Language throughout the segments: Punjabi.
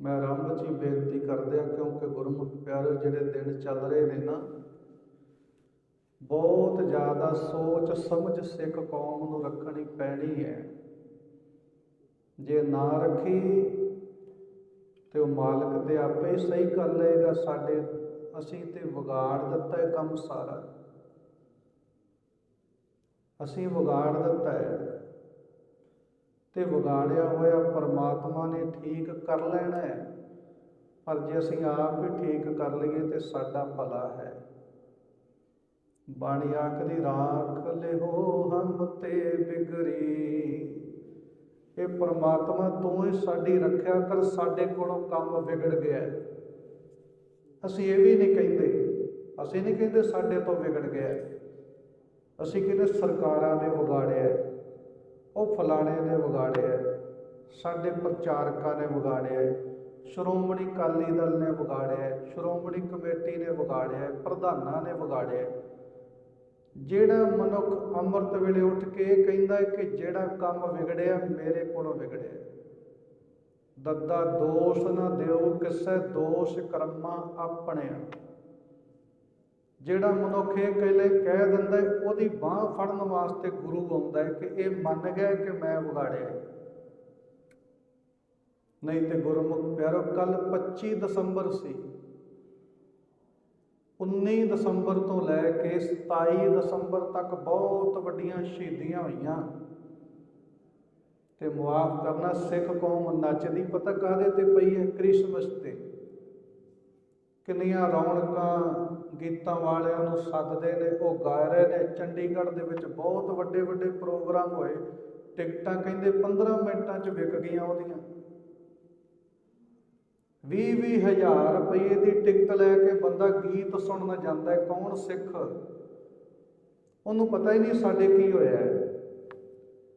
ਮੈਂ ਆਰੰਭ 'ਚ ਹੀ ਬੇਨਤੀ ਕਰਦਿਆਂ ਕਿਉਂਕਿ ਗੁਰਮੁਖ ਪਿਆਰੇ ਜਿਹੜੇ ਦਿਨ ਚੱਲ ਰਹੇ ਨੇ ਨਾ, ਬਹੁਤ ਜ਼ਿਆਦਾ ਸੋਚ ਸਮਝ ਸਿੱਖ ਕੌਮ ਨੂੰ ਰੱਖਣੀ ਪੈਣੀ ਹੈ। ਜੇ ਨਾ ਰੱਖੀ, ਤੇ ਉਹ ਮਾਲਕ ਤੇ ਆਪੇ ਹੀ ਸਹੀ ਕਰ ਲਏਗਾ। ਸਾਡੇ, ਅਸੀਂ ਤੇ ਵਿਗਾੜ ਦਿੱਤਾ ਹੈ ਕੰਮ ਸਾਰਾ। ਅਸੀਂ ਵਿਗਾੜ ਦਿੱਤਾ ਹੈ। ਤੇ ਵਿਗਾੜਿਆ ਹੋਇਆ ਪਰਮਾਤਮਾ ਨੇ ਠੀਕ ਕਰ ਲੈਣਾ ਹੈ। ਪਰ ਜੇ ਅਸੀਂ ਆਪ ਹੀ ਠੀਕ ਕਰ ਲਈਏ ਤੇ ਸਾਡਾ ਭਲਾ ਹੈ। ਬਾਣੀ ਆਖਦੀ, ਰਾਖ ਲਿਓ ਹਮ ਤੇ ਬਿਗਰੀ। ਇਹ ਪਰਮਾਤਮਾ ਤੂੰ ਹੀ ਸਾਡੀ ਰੱਖਿਆ ਕਰ, ਸਾਡੇ ਕੋਲੋਂ ਕੰਮ ਵਿਗੜ ਗਿਆ ਅਸੀਂ ਇਹ ਵੀ ਨਹੀਂ ਕਹਿੰਦੇ, ਅਸੀਂ ਨਹੀਂ ਕਹਿੰਦੇ ਸਾਡੇ ਤੋਂ ਵਿਗੜ ਗਿਆ ਅਸੀਂ ਕਹਿੰਦੇ ਸਰਕਾਰਾਂ ਨੇ ਵਿਗਾੜਿਆ ਉਹ ਫਲਾਣੇ ਨੇ ਵਿਗਾੜਿਆ ਸਾਡੇ ਪ੍ਰਚਾਰਕਾਂ ਨੇ ਵਿਗਾੜਿਆ ਸ਼੍ਰੋਮਣੀ ਅਕਾਲੀ ਦਲ ਨੇ ਵਿਗਾੜਿਆ ਸ਼੍ਰੋਮਣੀ ਕਮੇਟੀ ਨੇ ਵਿਗਾੜਿਆ ਪ੍ਰਧਾਨਾਂ ਨੇ ਵਿਗਾੜਿਆ ਜਿਹੜਾ ਮਨੁੱਖ ਅੰਮ੍ਰਿਤ ਵੇਲੇ ਉੱਠ ਕੇ ਇਹ ਕਹਿੰਦਾ ਕਿ ਜਿਹੜਾ ਕੰਮ ਵਿਗੜਿਆ, ਮੇਰੇ ਕੋਲੋਂ ਵਿਗੜਿਆ ਦੱਦਾ ਦੋਸ਼ ਨਾ ਦਿਓ, ਕਿਸੇ ਦੋਸ਼ ਕਰਮਾਂ ਆਪਣਿਆਂ ਜਿਹੜਾ ਮਨੁੱਖ ਇਹ ਕਹਿਲੇ ਕਹਿ ਦਿੰਦਾ ਉਹਦੀ ਬਾਹ ਫੜਨ ਵਾਸਤੇ ਗੁਰੂ ਆਉਂਦਾ ਹੈ ਕਿ ਇਹ ਮੰਨ ਗਿਆ ਕਿ ਮੈਂ ਵਿਗਾੜਿਆ ਨਹੀਂ ਤੇ ਗੁਰਮੁਖ ਪਿਆਰੋ ਕੱਲ 25 ਦਸੰਬਰ ਸੀ। 19 ਦਸੰਬਰ ਤੋਂ ਲੈ ਕੇ 27 ਦਸੰਬਰ ਤੱਕ ਬਹੁਤ ਵੱਡੀਆਂ ਸ਼ਹੀਦੀਆਂ ਹੋਈਆਂ। ਤੇ ਮੁਆਫ ਕਰਨਾ ਸਿੱਖ ਕੌਮ ਨੱਚਦੀ ਪਤਾ ਕਾਹਦੇ ਤੇ ਪਈ ਹੈ? ਕ੍ਰਿਸਮਸ ਤੇ। ਕਿੰਨੀਆਂ ਰੌਣਕਾਂ ਗੀਤਾਂ ਵਾਲਿਆਂ ਨੂੰ ਸੱਦਦੇ ਨੇ, ਉਹ ਗਾ ਰਹੇ ਨੇ। ਚੰਡੀਗੜ੍ਹ ਦੇ ਵਿੱਚ ਬਹੁਤ ਵੱਡੇ ਵੱਡੇ ਪ੍ਰੋਗਰਾਮ ਹੋਏ। ਟਿਕਟਾਂ ਕਹਿੰਦੇ 15 ਮਿੰਟਾਂ 'ਚ ਵਿਕ ਗਈਆਂ ਉਹਦੀਆਂ। 20 ਹਜ਼ਾਰ ਰੁਪਏ ਦੀ ਟਿਕਟ ਲੈ ਕੇ ਬੰਦਾ ਗੀਤ ਸੁਣਨ ਜਾਂਦਾ ਹੈ। ਕੌਣ ਸਿੱਖ? ਉਹਨੂੰ ਪਤਾ ਹੀ ਨਹੀਂ ਸਾਡੇ ਕੀ ਹੋਇਆ ਹੈ।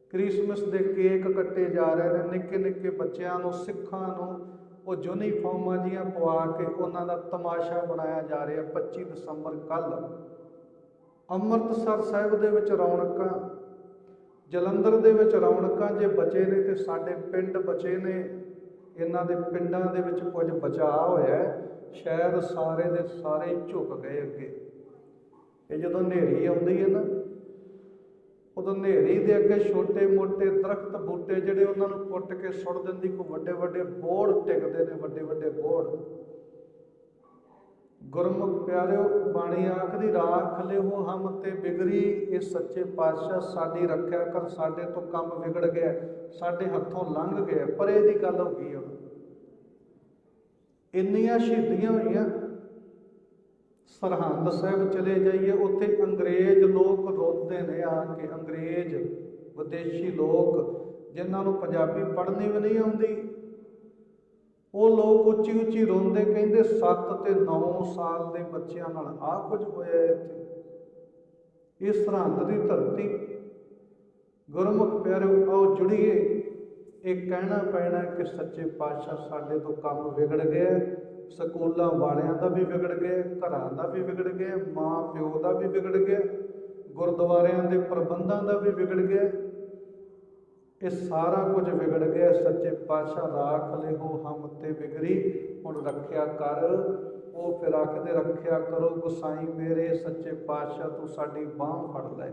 ਕ੍ਰਿਸਮਸ ਦੇ ਕੇਕ ਕੱਟੇ ਜਾ ਰਹੇ ਨੇ। ਨਿੱਕੇ ਨਿੱਕੇ ਬੱਚਿਆਂ ਨੂੰ, ਸਿੱਖਾਂ ਨੂੰ ਉਹ ਯੂਨੀਫਾਰਮਾਂ ਜੀਆਂ ਪਵਾ ਕੇ ਉਹਨਾਂ ਦਾ ਤਮਾਸ਼ਾ ਬਣਾਇਆ ਜਾ ਰਿਹਾ 25 ਦਸੰਬਰ ਕੱਲ ਅੰਮ੍ਰਿਤਸਰ ਸਾਹਿਬ ਦੇ ਵਿੱਚ ਰੌਣਕਾਂ, ਜਲੰਧਰ ਦੇ ਵਿੱਚ ਰੌਣਕਾਂ ਜੇ ਬਚੇ ਨੇ ਤੇ ਸਾਡੇ ਪਿੰਡ ਬਚੇ ਨੇ। ਇਹਨਾਂ ਦੇ ਪਿੰਡਾਂ ਦੇ ਵਿੱਚ ਕੁਝ ਬਚਾਅ ਹੋਇਆ ਹੈ। ਸ਼ਹਿਰ ਸਾਰੇ ਦੇ ਸਾਰੇ ਝੁਕ ਗਏ ਅੱਗੇ। ਇਹ ਜਦੋਂ ਹਨੇਰੀ ਆਉਂਦੀ ਹੈ ਨਾ ਉਦੋਂ ਹਨੇਰੀ ਦੇ ਅੱਗੇ ਛੋਟੇ ਮੋਟੇ ਦਰਖਤ ਬੂਟੇ ਜਿਹੜੇ ਉਹਨਾਂ ਨੂੰ ਪੁੱਟ ਕੇ ਸੁੱਟ ਦਿੰਦੀ ਕੋ ਵੱਡੇ ਵੱਡੇ ਬੋੜ ਟਿਕਦੇ ਨੇ, ਵੱਡੇ ਵੱਡੇ ਬੋੜ। ਗੁਰਮੁਖ ਪਿਆਰਿਓ, ਬਾਣੀ ਆਖਦੀ, ਰਾਖ ਲਿਓ ਹਮ ਤੇ ਬਿਗਰੀ, ਇਹ ਸੱਚੇ ਪਾਤਸ਼ਾਹ ਸਾਡੀ ਰੱਖਿਆ ਕਰ, ਸਾਡੇ ਤੋਂ ਕੰਮ ਵਿਗੜ ਗਿਆ, ਸਾਡੇ ਹੱਥੋਂ ਲੰਘ ਗਿਆ। ਪਰੇ ਦੀ ਗੱਲ ਹੋ ਗਈ ਹੁਣ ਇੰਨੀਆਂ ਸ਼ਹੀਦੀਆਂ ਹੋਈਆਂ ਸਰਹੰਦ ਸਾਹਿਬ ਚਲੇ ਜਾਈਏ, ਉੱਥੇ ਅੰਗਰੇਜ਼ ਲੋਕ ਰੋਂਦੇ ਨੇ ਆ ਕੇ, ਅੰਗਰੇਜ਼ ਵਿਦੇਸ਼ੀ ਲੋਕ ਜਿਨ੍ਹਾਂ ਨੂੰ ਪੰਜਾਬੀ ਪੜ੍ਹਨੀ ਵੀ ਨਹੀਂ ਆਉਂਦੀ। ਉਹ ਲੋਕ ਉੱਚੀ ਉੱਚੀ ਰੋਂਦੇ, ਕਹਿੰਦੇ 7 ਤੇ 9 ਸਾਲ ਦੇ ਬੱਚਿਆਂ ਨਾਲ ਆ ਕੁਝ ਹੋਇਆ ਇੱਥੇ। ਇਹ ਸਰਹੰਦ ਦੀ ਧਰਤੀ। ਗੁਰਮੁਖ ਪਿਆਰਿਓ, ਆਓ ਜੁੜੀਏ। ਇਹ ਕਹਿਣਾ ਪੈਣਾ ਕਿ ਸੱਚੇ ਪਾਤਸ਼ਾਹ ਸਾਡੇ ਤੋਂ ਕੰਮ ਵਿਗੜ ਗਿਆ। ਸਕੂਲਾਂ ਵਾਲਿਆਂ ਦਾ ਵੀ ਵਿਗੜ ਗਿਆ, ਘਰਾਂ ਦਾ ਵੀ ਵਿਗੜ ਗਿਆ, ਮਾਂ ਪਿਓ ਦਾ ਵੀ ਵਿਗੜ ਗਿਆ, ਗੁਰਦੁਆਰਿਆਂ ਦੇ ਪ੍ਰਬੰਧਾਂ ਦਾ ਵੀ ਵਿਗੜ ਗਿਆ। ਇਹ ਸਾਰਾ ਕੁਝ ਵਿਗੜ ਗਿਆ, ਸੱਚੇ ਪਾਤਸ਼ਾਹ ਰਾਖ ਲਿਓ, ਹਮ ਤੇ ਵਿਗੜੀ, ਹੁਣ ਰੱਖਿਆ ਕਰ, ਉਹ ਫਿਰ ਆਖਦੇ, ਰੱਖਿਆ ਕਰੋ ਗੁਸਾਈ ਮੇਰੇ, ਸੱਚੇ ਪਾਤਸ਼ਾਹ ਤੂੰ ਸਾਡੀ ਬਾਹ ਫੜ ਲੈ।